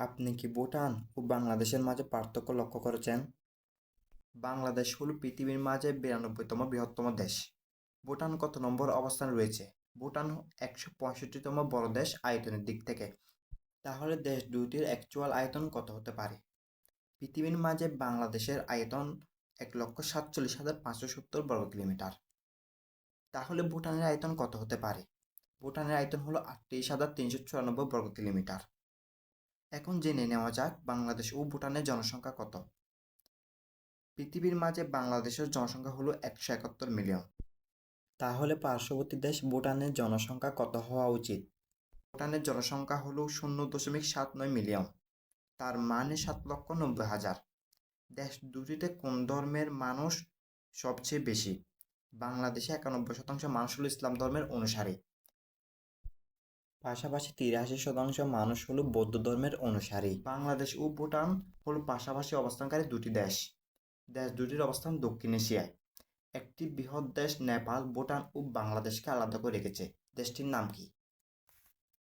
আপনি কি ভুটান ও বাংলাদেশের মাঝে পার্থক্য লক্ষ্য করেছেন? বাংলাদেশ হল পৃথিবীর মাঝে বিরানব্বইতম বৃহত্তম দেশ। ভুটান কত নম্বর অবস্থানে রয়েছে? ভুটান একশো পঁয়ষট্টিতম বড় দেশ আয়তনের দিক থেকে। তাহলে দেশ দুইটির অ্যাকচুয়াল আয়তন কত হতে পারে? পৃথিবীর মাঝে বাংলাদেশের আয়তন এক লক্ষ সাতচল্লিশ হাজার পাঁচশো সত্তর বর্গ কিলোমিটার। তাহলে ভুটানের আয়তন কত হতে পারে? ভুটানের আয়তন হলো আটত্রিশ হাজার তিনশো চুরানব্বই বর্গ কিলোমিটার। এখন জেনে নেওয়া যাক বাংলাদেশ ও ভুটানের জনসংখ্যা কত। পৃথিবীর মাঝে বাংলাদেশের জনসংখ্যা হলো একশো একাত্তর মিলিয়ন। তাহলে পার্শ্ববর্তী দেশ ভুটানের জনসংখ্যা কত হওয়া উচিত? ভুটানের জনসংখ্যা হলো শূন্য দশমিক সাত নয় মিলিয়ন। তার মানে সাত লক্ষ নব্বই হাজার। দেশ দুটিতে কোন ধর্মের মানুষ সবচেয়ে বেশি? বাংলাদেশে একানব্বই শতাংশ মানুষ হলো ইসলাম ধর্মের অনুসারী। পাশাপাশি তিরাশি শতাংশ মানুষ হল বৌদ্ধ ধর্মের অনুসারী। বাংলাদেশ ও ভুটান হল পাশাপাশি অবস্থানকারী দুটি দেশ। দেশ দুটির অবস্থান দক্ষিণ এশিয়ায়। একটি বৃহৎ দেশ নেপাল, ভুটান ও বাংলাদেশকে আলাদা করে রেখেছে। দেশটির নাম কি?